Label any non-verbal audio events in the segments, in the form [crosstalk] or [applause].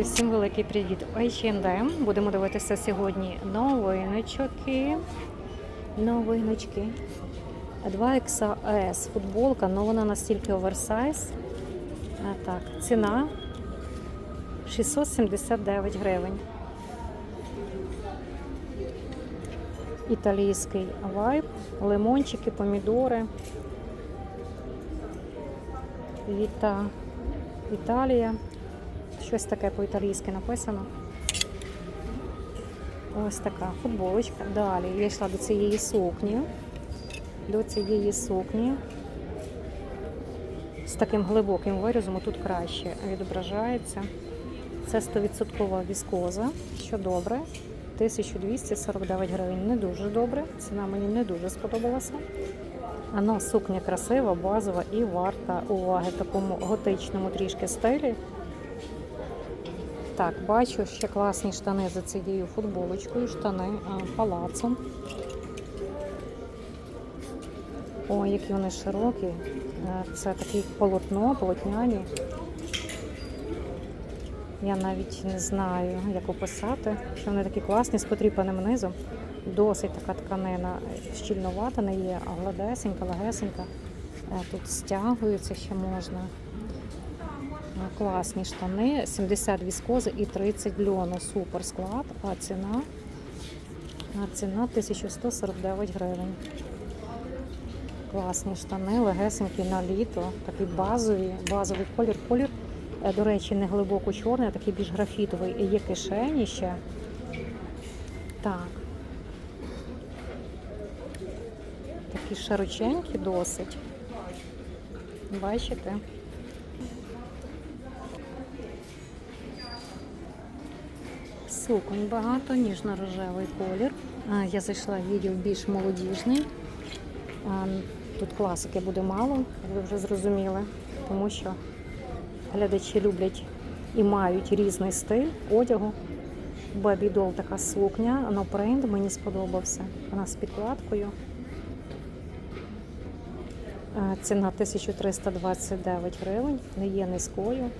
Друзі, всім великий привіт! H&M. Будемо дивитися сьогодні новиночки. Новиночки. 2XS футболка, але вона настільки оверсайз. А, так, ціна 679 гривень. Італійський вайб, лимончики, помідори. Віта Італія. Щось таке по-італійськи написано. Ось така футболочка. Далі я йшла до цієї сукні. До цієї сукні. З таким глибоким вирізом тут краще відображається. Це 100% віскоза, що добре. 1249 гривень. Не дуже добре. Ціна мені не дуже сподобалася. Ано сукня красива, базова і варта уваги такому готичному трішки стилі. Так, бачу ще класні штани за цією футболочкою, штани палацом. О, які вони широкі. Е, Це таке полотно, полотняні. Я навіть не знаю, як описати, що вони такі класні з потріпаним низом. Досить така тканина щільновата, не є, а гладесенька, легесенька. Е, Тут стягується ще можна. Класні штани, 70 віскози і 30 льону. Супер склад, а ціна, а ціна 1149 гривень. Класні штани, легесенькі на літо, такий базовий, базовий колір. Колір, е, до речі, не глибоко чорний, а такий більш графітовий. І є кишені ще. Так. Такі широченькі досить. Бачите? Суконь багато, ніжно-рожевий колір. Я зайшла в відділ більш молодіжний. Тут класики буде мало, ви вже зрозуміли, тому що глядачі люблять і мають різний стиль одягу. Бабі Дол така сукня, но принт мені сподобався. Вона з підкладкою. Ціна 1329 гривень, не є низькою.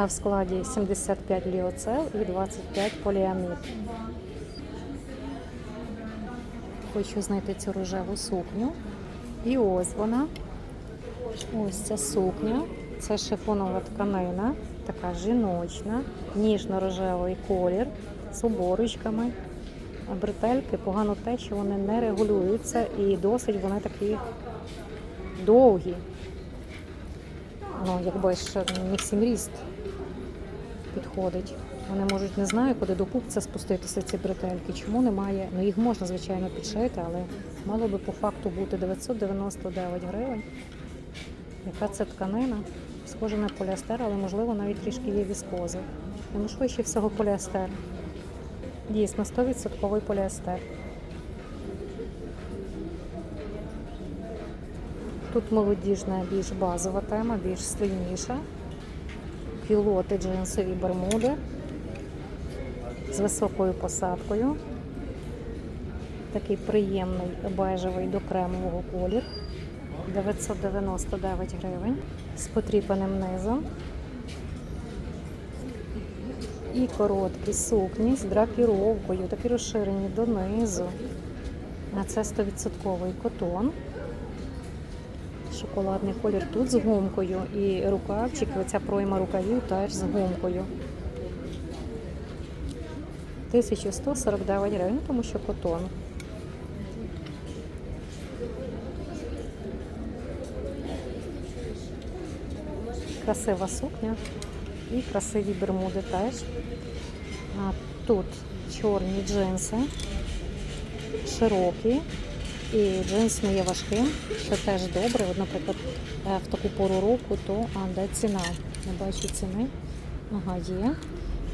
А в складі 75 ліоцел і 25 поліамід. Хочу знайти цю рожеву сукню. І ось вона. Ось ця сукня. Це шифонова тканина, така жіночна, ніжно-рожевий колір з оборочками. Бретельки погано те, що вони не регулюються і досить вони такі довгі. Ну, якби ж не всім ріст підходить. Вони можуть не знаю, куди до пупця спуститися ці бретельки. Чому немає? Ну їх можна, звичайно, підшити, але мало би по факту бути 999 гривень. Яка це тканина? Схоже на поліастер, але можливо навіть трішки є віскози. Ну, швидше всього поліастер. Дійсно, 100% поліастер. Тут молодіжна більш базова тема, більш стильніша. Кілоти джинсові бермуди з високою посадкою. Такий приємний бежевий до кремового колір. 999 гривень з потріпаним низом. І короткі сукні з драпіровкою, такі розширені донизу. А це 100% котон. Шоколадний колір тут з гумкою. І рукавчики, оця пройма рукавів теж з гумкою. 1149 гривень, тому що котон. Красива сукня і красиві бермуди теж. А тут чорні джинси, широкі, і джинс не є важким, що теж добре. От, наприклад, е, в таку пору року, то а, де ціна? Не бачу ціни. Ага, є.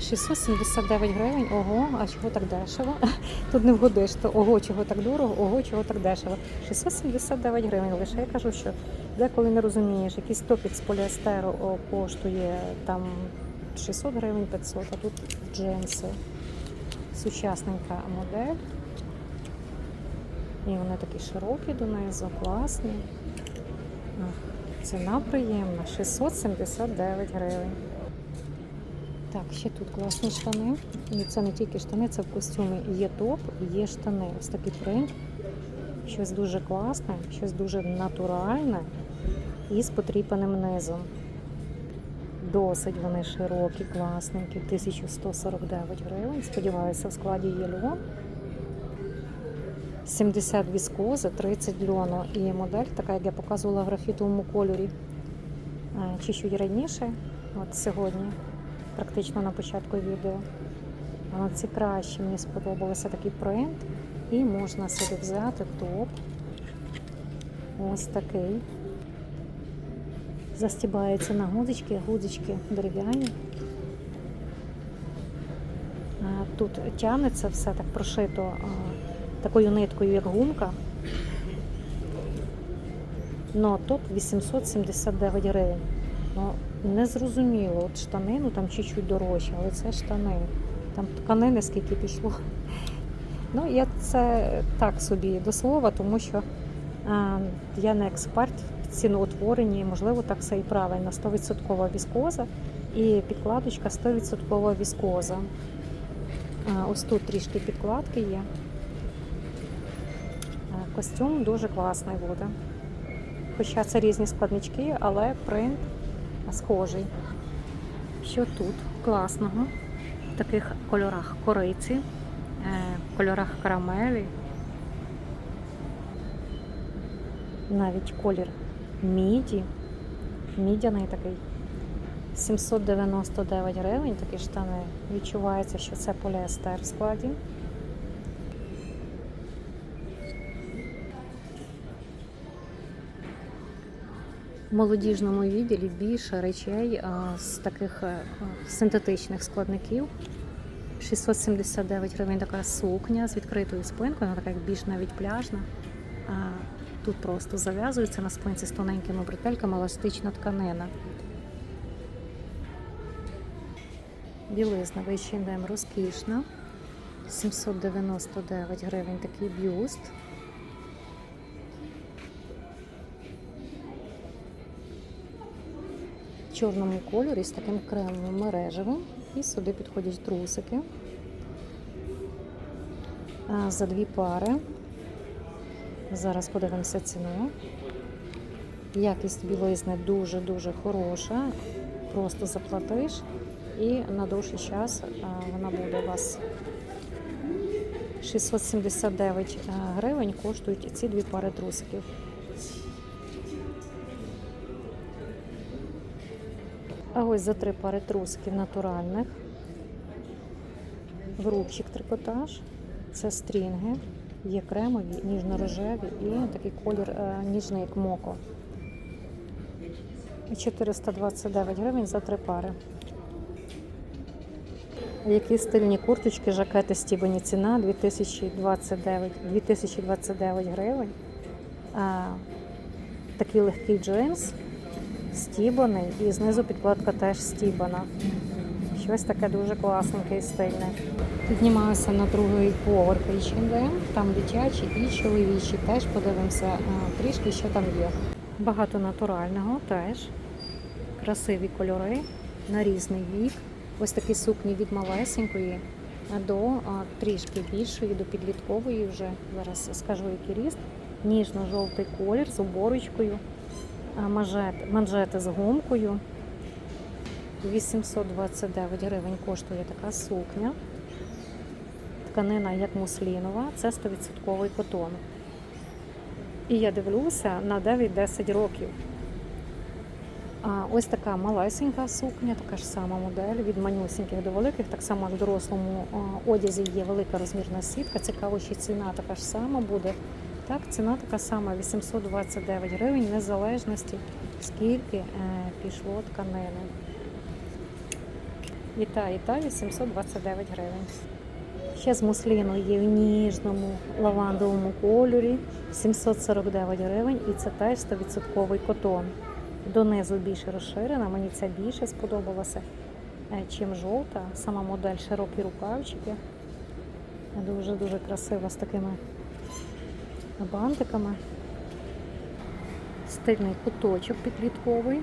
679 гривень. Ого, а чого так дешево? [laughs] Тут не вгодиш, то ого, чого так дорого, ого, чого так дешево. 679 гривень. Лише я кажу, що деколи не розумієш, якийсь топік з поліестеру коштує там 600 гривень 500, а тут джинси. Сучасненька модель. І вони такі широкі донизу, класні. Ціна приємна 679 гривень. Так, ще тут класні штани. І це не тільки штани, це в костюмі є топ, є штани. Ось такий принт. Щось дуже класне, щось дуже натуральне і з потріпаним низом. Досить вони широкі, класненькі, 1149 гривень. Сподіваюся, в складі є льон. 70 віскози, 30 льону. І модель, така, як я показувала в графітовому кольорі, е, чуть-чуть раніше, от сьогодні, практично на початку відео. А Ці кращі, мені сподобалося такий принт. І можна собі взяти топ. Ось такий. Застібається на гудзички, гудзички дерев'яні. Тут тягнеться все так прошито а, такою ниткою, як гумка. Ну, топ 879 гривень. Ну, не зрозуміло, от штани, ну там чуть-чуть дорожче, але це штани. Там тканини скільки пішло. Ну, я це так собі до слова, тому що а, я не експерт в ціноутворенні, можливо, так все і правильно. 100% віскоза і підкладочка 100% віскоза. А, ось тут трішки підкладки є. Костюм дуже класний буде. Хоча це різні складнички, але принт схожий. Що тут класного? В таких кольорах кориці, е, кольорах карамелі. Навіть колір міді. Мідяний такий. 799 гривень такі штани. Відчувається, що це поліестер в складі. Молодіжному відділі більше речей з таких е, синтетичних складників. 679 гривень така сукня з відкритою спинкою, вона така більш навіть пляжна. Тут просто зав'язується на спинці з тоненькими бретельками еластична тканина. Білизна H&M розкішна. 799 гривень такий бюст. Чорному кольорі з таким кремовим мережевим. І сюди підходять трусики. За дві пари. Зараз подивимося ціну. Якість білизни дуже-дуже хороша. Просто заплатиш і на довший час вона буде у вас 679 гривень коштують ці дві пари трусиків. А ось за три пари трусиків натуральних. Грубчик трикотаж. Це стрінги. Є кремові, ніжно-рожеві і такий колір е, ніжний, як моко. 429 гривень за три пари. Які стильні курточки, жакети стібані ціна 2029, 2029 гривень. А, такий легкий джинс, стібаний, і знизу підкладка теж стібана. Щось таке дуже класненьке і стильне. Піднімаюся на другий поверх H&M, там дитячі і чоловічі. Теж подивимося трішки, що там є. Багато натурального теж. Красиві кольори на різний вік. Ось такі сукні від малесенької до трішки більшої, до підліткової вже. Зараз скажу, який ріст. Ніжно-жовтий колір з оборочкою, а, манжет, манжети з гумкою. 829 гривень коштує така сукня. Тканина як муслінова, це 100% котон. І я дивлюся на 9-10 років. А ось така малесенька сукня, така ж сама модель від манюсіньких до великих. Так само в дорослому одязі є велика розмірна сітка. Цікаво, що ціна така ж сама буде. Так, ціна така сама 829 гривень, незалежності, скільки е, пішло тканини. І та, і та 829 гривень. Ще з мусліну є в ніжному лавандовому кольорі 749 гривень, і це теж 100% котон. Донизу більше розширена, мені ця більше сподобалася, е, чим жовта. Сама модель широкі рукавчики. Дуже-дуже красива з такими бантиками. Стильний куточок підлітковий.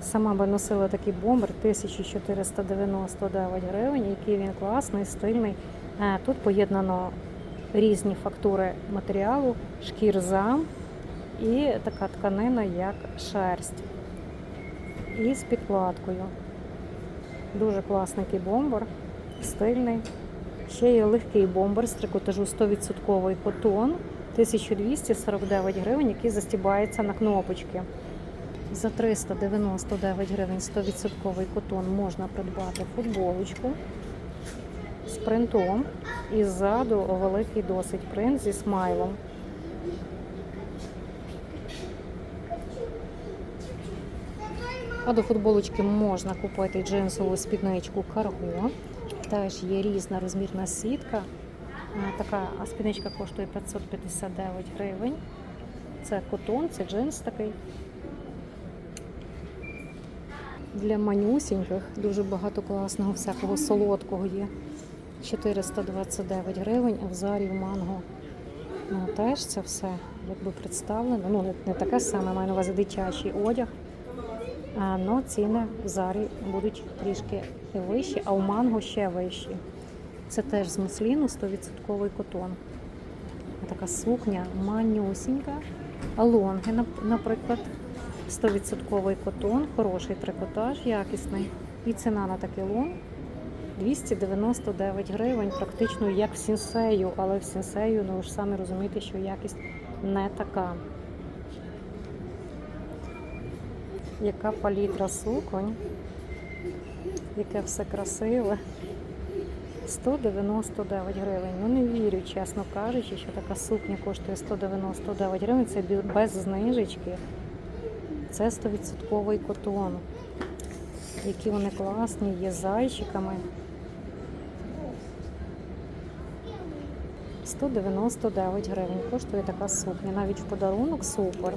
Сама би носила такий бомбер 1499 гривень, який він класний, стильний. Е, Тут поєднано різні фактури матеріалу, шкірза і така тканина, як шерсть. І з підкладкою. Дуже класний бомбер, стильний. Ще є легкий бомбер з трикотажу 100% котон, 1249 гривень, який застібається на кнопочки. За 399 гривень 100% котон можна придбати футболочку з принтом. І ззаду великий досить принт зі смайлом. А до футболочки можна купити джинсову спідничку карго. Теж є різна розмірна сітка. Е, Така а спідничка коштує 559 гривень. Це котон, це джинс такий. Для манюсіньких дуже багато класного всякого солодкого є. 429 гривень, а в зарі в манго е, теж це все якби представлено. Ну, не, не таке саме, маю на увазі дитячий одяг. Але ціни в зарі будуть трішки вищі, а у манго ще вищі. Це теж з мусліну 100% котон. Така сукня манюсінька. А лонги, наприклад, 100% котон, хороший трикотаж, якісний. І ціна на такий лонг 299 гривень, практично як в сінсею, але в сінсею, ну ви ж самі розумієте, що якість не така. Яка палітра суконь, яке все красиве. 199 гривень. Ну не вірю, чесно кажучи, що така сукня коштує 199 гривень. Це без знижечки. Це 100% котон. Які вони класні, є зайчиками. 199 гривень коштує така сукня. Навіть в подарунок супер.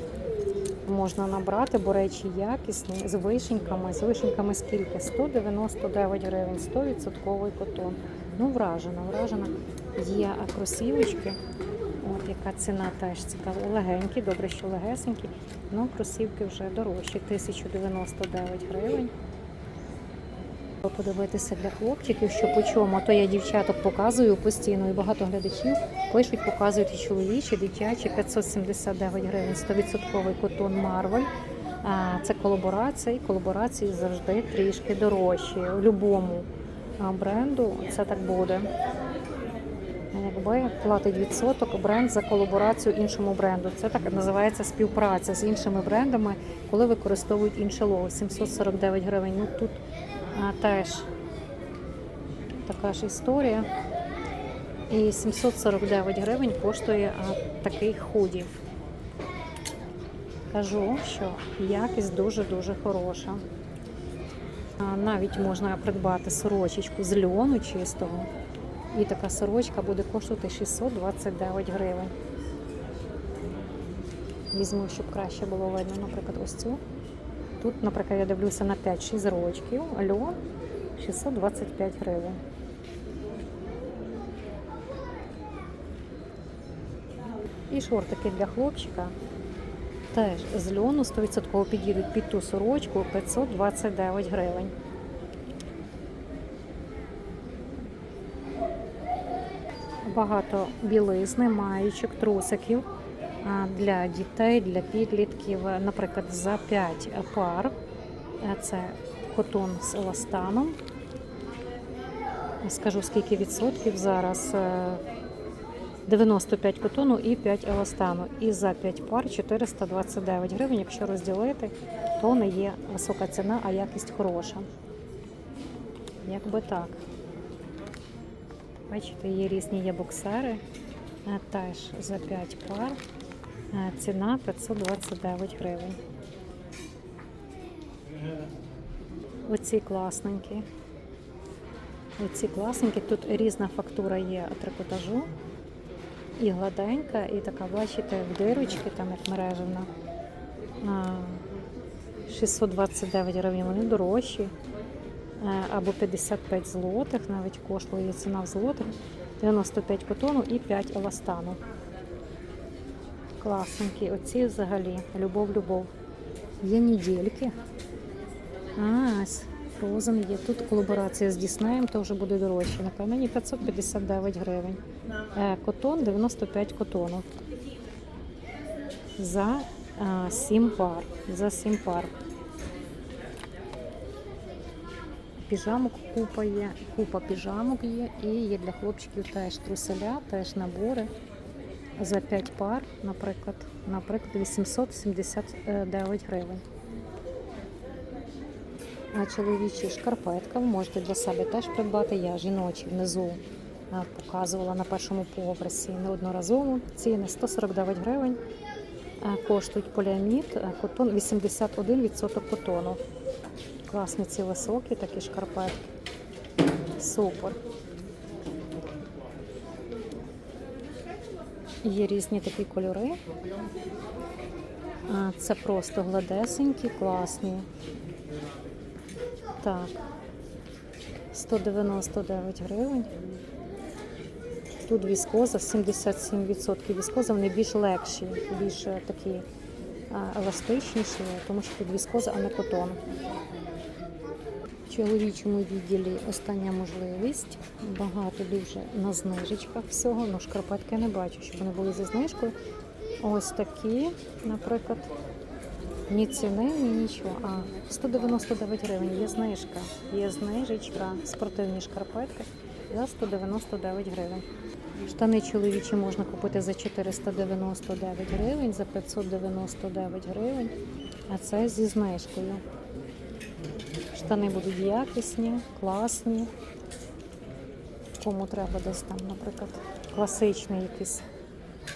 Можна набрати, бо речі якісні, з вишеньками. З вишеньками скільки? 199 гривень, 100% котон. Ну, вражена, вражена. Є кросівочки. От яка ціна теж цікава. Легенькі, добре, що легесенькі. але кросівки вже дорожчі, 1099 гривень. Подивитися для хлопчиків, що по чому, то я дівчаток показую постійно, і багато глядачів пишуть, показують і чоловічі, дитячі 579 гривень, 100% котон Марвель. Це колаборація, і колаборації завжди трішки дорожчі. У будь-якому бренду це так буде. Якби платить відсоток бренд за колаборацію іншому бренду. Це так називається співпраця з іншими брендами, коли використовують інше лого. 749 гривень. Ну тут теж така ж історія. І 749 гривень коштує такий худі. Кажу, що якість дуже-дуже хороша. Навіть можна придбати сорочечку з льону чистого. І така сорочка буде коштувати 629 гривень. Візьму, щоб краще було видно, наприклад, ось цю. Тут, наприклад, я дивлюся на 5-6 рочків, льон 625 гривень. І шортики для хлопчика теж з льону 100% підійдуть під ту сорочку 529 гривень. Багато білизни, маєчок, трусиків для дітей, для підлітків. Наприклад, за 5 пар. Е, Це котон з еластаном. Скажу, скільки відсотків зараз. Е, 95 котону і 5 еластану. І за 5 пар 429 гривень. Якщо розділити, то не є висока ціна, а якість хороша. Якби так. Бачите, є різні є боксери. Е, Теж за 5 пар. Ціна 529 гривень. Оці класненькі. Оці класненькі. Тут різна фактура є трикотажу. І гладенька, і така, бачите, в дирочки, там як мережевна. 629 гривень, вони дорожчі. Е, Або 55 злотих, навіть коштує ціна в злотих. 95 котону і 5 еластану. Класненькі. Оці взагалі. Любов-любов. Є недільки. А, Frozen є. Тут колаборація з Діснеєм, то вже буде дорожче. Напевно, ні 559 гривень. Е, Котон 95 котону. За 7 пар. За 7 пар. Піжамок купа є, купа піжамок є, і є для хлопчиків теж труселя, теж набори за 5 пар, наприклад, наприклад, 879 гривень. А чоловічі шкарпетка ви можете для себе теж придбати. Я жіночі внизу показувала на першому поверсі неодноразово. Ціни 149 гривень. Коштують поліамід, котон 81% котону. Класні ці високі такі шкарпетки. Супер. Є різні такі кольори. Це просто гладесенькі, класні. Так. 199 гривень. Тут віскоза, 77% віскоза, вони більш легші, більш е, такі еластичніші, тому що тут віскоза, а не котон. Чоловічому відділі остання можливість. Багато дуже на знижечках всього. Ну, шкарпетки не бачу, щоб вони були зі знижкою. Ось такі, наприклад, ні ціни, ні нічого. А 199 гривень. Є знижка. Є знижечка, спортивні шкарпетки за 199 гривень. Штани чоловічі можна купити за 499 гривень, за 599 гривень, а це зі знижкою. Штани будуть якісні, класні. Кому треба десь там, наприклад, класичний якийсь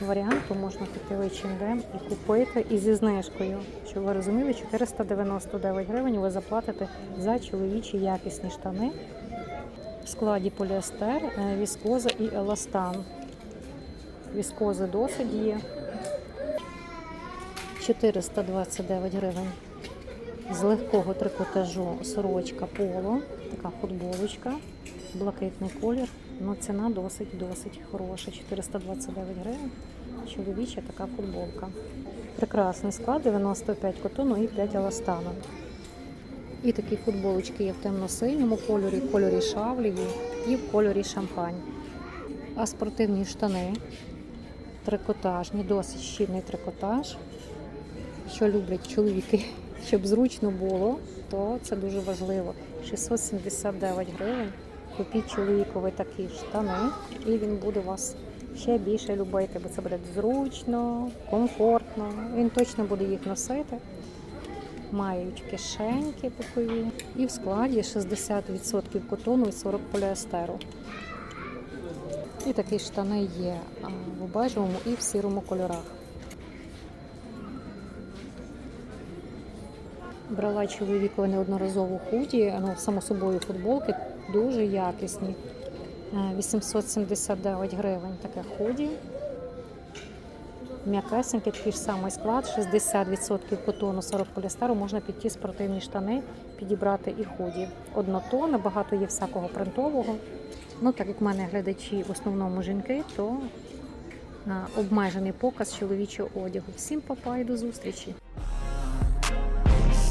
варіант, то можна піти в H&M і купити і зі знижкою. Щоб ви розуміли, 499 гривень ви заплатите за чоловічі якісні штани. В складі поліестер, е, віскоза і еластан. Віскози досить є. 429 гривень. З легкого трикотажу сорочка поло, така футболочка, блакитний колір. Ну, ціна досить досить хороша. 429 гривень. Чоловіча така футболка. Прекрасний склад, 95 котону і 5 еластану. І такі футболочки є в темно-синьому кольорі, в кольорі шавлії і в кольорі шампань. А спортивні штани трикотажні, досить щільний трикотаж. Що люблять чоловіки, щоб зручно було, то це дуже важливо. 679 гривень. Купіть чоловікові такі штани, і він буде вас ще більше любити, бо це буде зручно, комфортно. Він точно буде їх носити. Мають кишеньки бокові. І в складі 60% котону і 40 поліестеру. І такі штани є в бежевому і в сірому кольорах. Брала чоловікові неодноразово худі, ну, само собою футболки дуже якісні. Е, 879 гривень таке худі. М'якесенький, такий ж самий склад, 60% котону, 40 поліестеру. Можна під ті спортивні штани підібрати і худі. Однотонне, багато є всякого принтового. Ну, так як в мене глядачі в основному жінки, то на обмежений показ чоловічого одягу. Всім папа і до зустрічі!